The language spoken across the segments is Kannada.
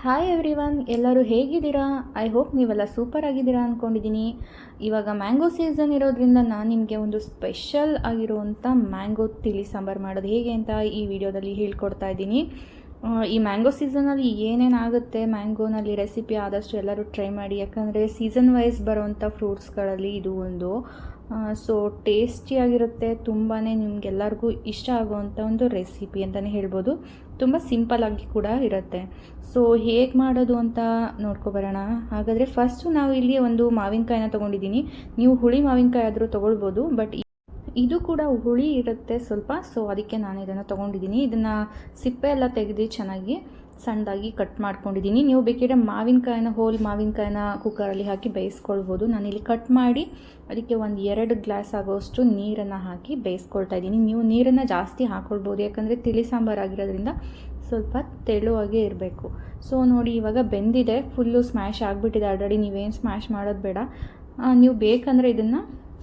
ಹಾಯ್ ಎವ್ರಿ ಒನ್ ಎಲ್ಲರೂ ಹೇಗಿದ್ದೀರಾ? ಐ ಹೋಪ್ ನೀವೆಲ್ಲ ಸೂಪರ್ ಆಗಿದ್ದೀರಾ ಅಂದ್ಕೊಂಡಿದ್ದೀನಿ ಇವಾಗ ಮ್ಯಾಂಗೋ ಸೀಸನ್ ಇರೋದ್ರಿಂದ ನಾನು ನಿಮಗೆ ಒಂದು ಸ್ಪೆಷಲ್ ಆಗಿರುವಂಥ ಮ್ಯಾಂಗೋ ತಿಳಿ ಸಾಂಬಾರು ಮಾಡೋದು ಹೇಗೆ ಅಂತ ಈ ವಿಡಿಯೋದಲ್ಲಿ ಹೇಳ್ಕೊಡ್ತಾ ಇದ್ದೀನಿ. ಈ ಮ್ಯಾಂಗೋ ಸೀಸನಲ್ಲಿ ಏನೇನಾಗುತ್ತೆ ಮ್ಯಾಂಗೋನಲ್ಲಿ ರೆಸಿಪಿ ಆದಷ್ಟು ಎಲ್ಲರೂ ಟ್ರೈ ಮಾಡಿ. ಯಾಕಂದರೆ ಸೀಸನ್ ವೈಸ್ ಬರುವಂಥ ಫ್ರೂಟ್ಸ್ಗಳಲ್ಲಿ ಇದು ಒಂದು. ಸೊ ಟೇಸ್ಟಿಯಾಗಿರುತ್ತೆ ತುಂಬಾ ನಿಮಗೆಲ್ಲರಿಗೂ ಇಷ್ಟ ಆಗುವಂಥ ಒಂದು ರೆಸಿಪಿ ಅಂತಲೇ ಹೇಳ್ಬೋದು. ತುಂಬ ಸಿಂಪಲಾಗಿ ಕೂಡ ಇರುತ್ತೆ. ಸೊ ಹೇಗೆ ಮಾಡೋದು ಅಂತ ನೋಡ್ಕೊಬರೋಣ ಹಾಗಾದರೆ ಫಸ್ಟು ನಾವು ಇಲ್ಲಿ ಒಂದು ಮಾವಿನಕಾಯಿನ ತೊಗೊಂಡಿದ್ದೀನಿ. ನೀವು ಹುಳಿ ಮಾವಿನಕಾಯಿ ಆದರೂ ತೊಗೊಳ್ಬೋದು ಬಟ್ ಇದು ಕೂಡ ಹುಳಿ ಇರುತ್ತೆ ಸ್ವಲ್ಪ ಸೊ ಅದಕ್ಕೆ ನಾನು ಇದನ್ನು ತೊಗೊಂಡಿದ್ದೀನಿ. ಇದನ್ನು ಸಿಪ್ಪೆ ಎಲ್ಲ ತೆಗೆದು ಚೆನ್ನಾಗಿ ಸಣ್ಣದಾಗಿ ಕಟ್ ಮಾಡ್ಕೊಂಡಿದ್ದೀನಿ. ನೀವು ಬೇಕಿದ್ರೆ ಮಾವಿನಕಾಯಿನ ಹೋಲ್ ಮಾವಿನಕಾಯಿನ ಕುಕ್ಕರಲ್ಲಿ ಹಾಕಿ ಬೇಯಿಸ್ಕೊಳ್ಬೋದು. ನಾನಿಲ್ಲಿ ಕಟ್ ಮಾಡಿ, ಅದಕ್ಕೆ ಒಂದು ಎರಡು ಗ್ಲಾಸ್ ಆಗೋಷ್ಟು ನೀರನ್ನು ಹಾಕಿ ಬೇಯಿಸ್ಕೊಳ್ತಾ ಇದ್ದೀನಿ. ನೀವು ನೀರನ್ನು ಜಾಸ್ತಿ ಹಾಕ್ಕೊಳ್ಬೋದು ಯಾಕಂದರೆ ತಿಳಿ ಸಾಂಬಾರು ಆಗಿರೋದ್ರಿಂದ ಸ್ವಲ್ಪ ತೆಳುವಾಗೇ ಇರಬೇಕು. ಸೊ ನೋಡಿ ಇವಾಗ ಬೆಂದಿದೆ. ಫುಲ್ಲು ಸ್ಮ್ಯಾಶ್ ಆಗಿಬಿಟ್ಟಿದೆ ಆಲ್ರೆಡಿ ನೀವೇನು ಸ್ಮ್ಯಾಶ್ ಮಾಡೋದು ಬೇಡ. ನೀವು ಬೇಕಂದರೆ ಇದನ್ನು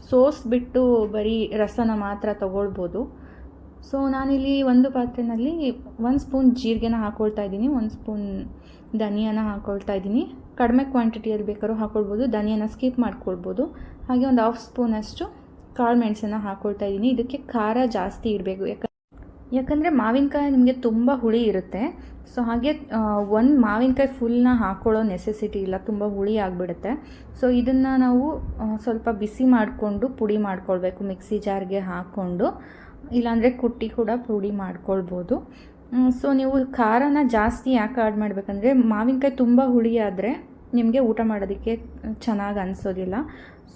ಸೋಸ್ಬಿಟ್ಟು ಬರೀ ರಸನ ಮಾತ್ರ ತಗೊಳ್ಬೋದು. ಸೊ ನಾನಿಲ್ಲಿ ಒಂದು ಪಾತ್ರೆಯಲ್ಲಿ ಒಂದು ಸ್ಪೂನ್ ಜೀರಿಗೆನ ಹಾಕ್ಕೊಳ್ತಾ ಇದ್ದೀನಿ. ಒಂದು ಸ್ಪೂನ್ ಧನಿಯಾನ ಹಾಕ್ಕೊಳ್ತಾ ಇದ್ದೀನಿ. ಕಡಿಮೆ ಕ್ವಾಂಟಿಟಿಯಲ್ಲಿ ಬೇಕಾದ್ರೂ ಹಾಕ್ಕೊಳ್ಬೋದು ಧನಿಯಾನ ಸ್ಕಿಪ್ ಮಾಡ್ಕೊಳ್ಬೋದು. ಹಾಗೆ ಒಂದು ಹಾಫ್ ಸ್ಪೂನಷ್ಟು ಕಾಳು ಮೆಣಸನ್ನು ಹಾಕ್ಕೊಳ್ತಾ ಇದ್ದೀನಿ. ಇದಕ್ಕೆ ಖಾರ ಜಾಸ್ತಿ ಇರಬೇಕು. ಯಾಕ ಯಾಕಂದರೆ ಮಾವಿನಕಾಯಿ ನಿಮಗೆ ತುಂಬ ಹುಳಿ ಇರುತ್ತೆ. ಸೊ ಹಾಗೆ ಒಂದು ಮಾವಿನಕಾಯಿ ಫುಲ್ನ ಹಾಕ್ಕೊಳ್ಳೋ ನೆಸೆಸಿಟಿ ಇಲ್ಲ. ತುಂಬ ಹುಳಿ ಆಗಿಬಿಡುತ್ತೆ. ಸೊ ಇದನ್ನು ನಾವು ಸ್ವಲ್ಪ ಬಿಸಿ ಮಾಡಿಕೊಂಡು ಪುಡಿ ಮಾಡ್ಕೊಳ್ಬೇಕು. ಮಿಕ್ಸಿ ಜಾರ್ಗೆ ಹಾಕ್ಕೊಂಡು ಇಲ್ಲಾಂದರೆ ಕುಟ್ಟಿ ಕೂಡ ಪುಡಿ ಮಾಡ್ಕೊಳ್ಬೋದು. ಸೊ ನೀವು ಖಾರನ ಜಾಸ್ತಿ ಯಾಕೆ ಆ್ಯಡ್ ಮಾಡಬೇಕಂದ್ರೆ ಮಾವಿನಕಾಯಿ ತುಂಬ ಹುಳಿ ಆದರೆ ನಿಮಗೆ ಊಟ ಮಾಡೋದಕ್ಕೆ ಚೆನ್ನಾಗಿ ಅನಿಸೋದಿಲ್ಲ.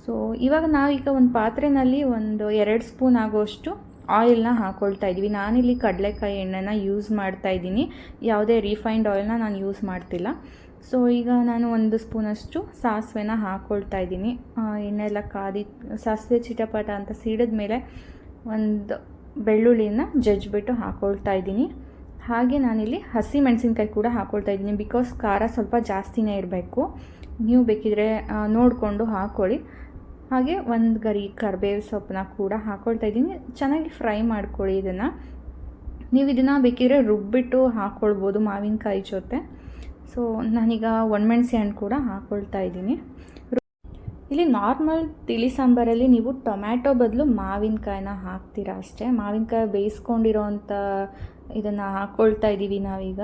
ಸೊ ಇವಾಗ ನಾವೀಗ ಒಂದು ಪಾತ್ರೆಯಲ್ಲಿ ಒಂದು ಎರಡು ಸ್ಪೂನ್ ಆಗೋಷ್ಟು ಆಯಿಲ್ನ ಹಾಕ್ಕೊಳ್ತಾ ಇದ್ದೀವಿ. ನಾನಿಲ್ಲಿ ಕಡಲೆಕಾಯಿ ಎಣ್ಣೆನ ಯೂಸ್ ಮಾಡ್ತಾ ಇದ್ದೀನಿ. ಯಾವುದೇ ರಿಫೈನ್ಡ್ ಆಯಿಲ್ನ ನಾನು ಯೂಸ್ ಮಾಡ್ತಿಲ್ಲ. ಸೊ ಈಗ ನಾನು ಒಂದು ಸ್ಪೂನಷ್ಟು ಸಾಸಿವೆನ ಹಾಕ್ಕೊಳ್ತಾ ಇದ್ದೀನಿ. ಎಣ್ಣೆ ಎಲ್ಲ ಕಾದಿ, ಸಾಸಿವೆ ಚಿಟಪಟ ಅಂತ ಸೀಡಿದ ಮೇಲೆ ಒಂದು ಬೆಳ್ಳುಳ್ಳಿನ ಜಜ್ಜಿಬಿಟ್ಟು ಹಾಕ್ಕೊಳ್ತಾ ಇದ್ದೀನಿ. ಹಾಗೆ ನಾನಿಲ್ಲಿ ಹಸಿ ಮೆಣಸಿನ್ಕಾಯಿ ಕೂಡ ಹಾಕ್ಕೊಳ್ತಾ ಇದ್ದೀನಿ ಬಿಕಾಸ್ ಖಾರ ಸ್ವಲ್ಪ ಜಾಸ್ತಿನೇ ಇರಬೇಕು. ನೀವು ಬೇಕಿದ್ರೆ ನೋಡಿಕೊಂಡು ಹಾಕ್ಕೊಳ್ಳಿ ಹಾಗೆ ಒಂದು ಗರಿ ಕರಿಬೇವು ಸೊಪ್ಪನ್ನ ಕೂಡ ಹಾಕ್ಕೊಳ್ತಾ ಇದ್ದೀನಿ. ಚೆನ್ನಾಗಿ ಫ್ರೈ ಮಾಡ್ಕೊಳ್ಳಿ ಇದನ್ನು. ನೀವು ಇದನ್ನು ಬೇಕಿದ್ರೆ ರುಬ್ಬಿಟ್ಟು ಹಾಕ್ಕೊಳ್ಬೋದು ಮಾವಿನಕಾಯಿ ಜೊತೆ. ಸೊ ನಾನೀಗ ಒಣಮೆಣಸಿ ಹಣ್ಣು ಕೂಡ ಹಾಕ್ಕೊಳ್ತಾ ಇದ್ದೀನಿ. ಇಲ್ಲಿ ನಾರ್ಮಲ್ ತಿಳಿ ಸಾಂಬಾರಲ್ಲಿ ನೀವು ಟೊಮ್ಯಾಟೊ ಬದಲು ಮಾವಿನಕಾಯಿನ ಹಾಕ್ತೀರ ಅಷ್ಟೇ. ಮಾವಿನಕಾಯಿ ಬೇಯಿಸ್ಕೊಂಡಿರೋವಂಥ ಇದನ್ನು ಹಾಕ್ಕೊಳ್ತಾ ಇದ್ದೀವಿ ನಾವೀಗ.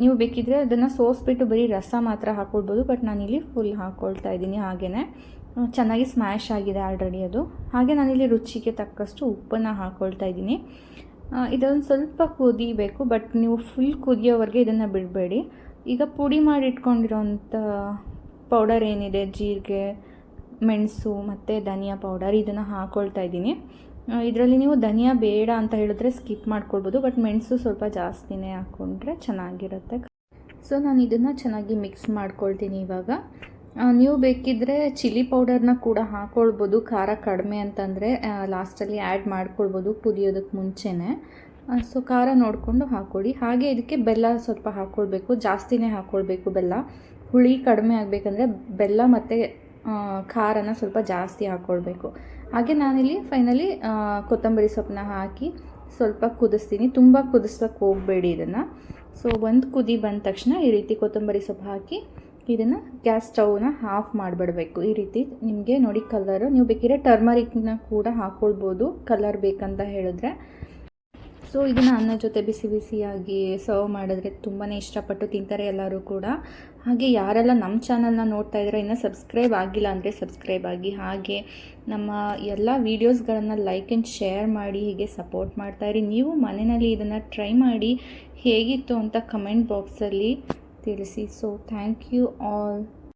ನೀವು ಬೇಕಿದ್ರೆ ಅದನ್ನು ಸೋಸ್ಬಿಟ್ಟು ಬರೀ ರಸ ಮಾತ್ರ ಹಾಕ್ಕೊಳ್ಬೋದು ಬಟ್ ನಾನಿಲ್ಲಿ ಫುಲ್ ಹಾಕ್ಕೊಳ್ತಾ ಇದ್ದೀನಿ ಹಾಗೆಯೇ ಚೆನ್ನಾಗಿ ಸ್ಮ್ಯಾಶ್ ಆಗಿದೆ ಆಲ್ರೆಡಿ ಅದು. ಹಾಗೆ ನಾನಿಲ್ಲಿ ರುಚಿಗೆ ತಕ್ಕಷ್ಟು ಉಪ್ಪನ್ನು ಹಾಕ್ಕೊಳ್ತಾ ಇದ್ದೀನಿ. ಇದೊಂದು ಸ್ವಲ್ಪ ಕುದಿಬೇಕು, ಬಟ್ ನೀವು ಫುಲ್ ಕುದಿಯೋವರೆಗೆ ಇದನ್ನು ಬಿಡಬೇಡಿ. ಈಗ ಪುಡಿ ಮಾಡಿ ಇಟ್ಕೊಂಡಿರೋಂಥ ಪೌಡರ್ ಏನಿದೆ? ಜೀರಿಗೆ, ಮೆಣಸು ಮತ್ತು ಧನಿಯಾ ಪೌಡರ್ ಇದನ್ನು ಹಾಕ್ಕೊಳ್ತಾ ಇದ್ದೀನಿ. ಇದರಲ್ಲಿ ನೀವು ಧನಿಯಾ ಬೇಡ ಅಂತ ಹೇಳಿದ್ರೆ ಸ್ಕಿಪ್ ಮಾಡ್ಕೊಳ್ಬೋದು ಬಟ್ ಮೆಣಸು ಸ್ವಲ್ಪ ಜಾಸ್ತಿನೇ ಹಾಕ್ಕೊಂಡ್ರೆ ಚೆನ್ನಾಗಿರುತ್ತೆ. ಸೊ ನಾನು ಇದನ್ನು ಚೆನ್ನಾಗಿ ಮಿಕ್ಸ್ ಮಾಡ್ಕೊಳ್ತೀನಿ ಇವಾಗ. ನೀವು ಬೇಕಿದ್ದರೆ ಚಿಲ್ಲಿ ಪೌಡರ್ನ ಕೂಡ ಹಾಕ್ಕೊಳ್ಬೋದು ಖಾರ ಕಡಿಮೆ ಅಂತಂದರೆ ಲಾಸ್ಟಲ್ಲಿ ಆ್ಯಡ್ ಮಾಡ್ಕೊಳ್ಬೋದು ಕುದಿಯೋದಕ್ಕೆ ಮುಂಚೆನೇ. ಸೊ ಖಾರ ನೋಡಿಕೊಂಡು ಹಾಕ್ಕೊಳ್ಳಿ ಹಾಗೆ ಇದಕ್ಕೆ ಬೆಲ್ಲ ಸ್ವಲ್ಪ ಹಾಕ್ಕೊಳ್ಬೇಕು ಜಾಸ್ತಿನೇ ಹಾಕ್ಕೊಳ್ಬೇಕು ಬೆಲ್ಲ. ಹುಳಿ ಕಡಿಮೆ ಆಗಬೇಕಂದ್ರೆ ಬೆಲ್ಲ ಮತ್ತು ಖಾರನ ಸ್ವಲ್ಪ ಜಾಸ್ತಿ ಹಾಕ್ಕೊಳ್ಬೇಕು ಹಾಗೆ ನಾನಿಲ್ಲಿ ಫೈನಲಿ ಕೊತ್ತಂಬರಿ ಸೊಪ್ಪನ್ನ ಹಾಕಿ ಸ್ವಲ್ಪ ಕುದಿಸ್ತೀನಿ. ತುಂಬ ಕುದಿಸ್ಲಿಕ್ಕೆ ಹೋಗಬೇಡಿ ಇದನ್ನು. ಸೊ ಒಂದು ಕುದಿ ಬಂದ ತಕ್ಷಣ ಈ ರೀತಿ ಕೊತ್ತಂಬರಿ ಸೊಪ್ಪು ಹಾಕಿ ಇದನ್ನು ಗ್ಯಾಸ್ ಸ್ಟವ್ನ ಆಫ್ ಮಾಡಿಬಿಡಬೇಕು. ಈ ರೀತಿ ನಿಮಗೆ ನೋಡಿ ಕಲರು ನೀವು ಬೇಕಿದ್ರೆ ಟರ್ಮರಿಕ್ನ ಕೂಡ ಹಾಕ್ಕೊಳ್ಬೋದು ಕಲರ್ ಬೇಕಂತ ಹೇಳಿದ್ರೆ. ಸೊ ಇದನ್ನು ಅನ್ನ ಜೊತೆ ಬಿಸಿ ಬಿಸಿಯಾಗಿ ಸರ್ವ್ ಮಾಡಿದ್ರೆ ತುಂಬಾ ಇಷ್ಟಪಟ್ಟು ತಿಂತಾರೆ ಎಲ್ಲರೂ ಕೂಡ. ಹಾಗೆ ಯಾರೆಲ್ಲ ನಮ್ಮ ಚಾನಲ್ನ ನೋಡ್ತಾ ಇದ್ದಾರೆ ಇನ್ನೂ ಸಬ್ಸ್ಕ್ರೈಬ್ ಆಗಿಲ್ಲ ಅಂದರೆ ಸಬ್ಸ್ಕ್ರೈಬ್ ಆಗಿ. ಹಾಗೆ ನಮ್ಮ ಎಲ್ಲ ವೀಡಿಯೋಸ್ಗಳನ್ನು ಲೈಕ್ ಆ್ಯಂಡ್ ಶೇರ್ ಮಾಡಿ, ಹೀಗೆ ಸಪೋರ್ಟ್ ಮಾಡ್ತಾಯಿರಿ ನೀವು ಮನೆಯಲ್ಲಿ ಇದನ್ನು ಟ್ರೈ ಮಾಡಿ ಹೇಗಿತ್ತು ಅಂತ ಕಮೆಂಟ್ ಬಾಕ್ಸಲ್ಲಿ ತಿಳಿಸಿ. So thank you all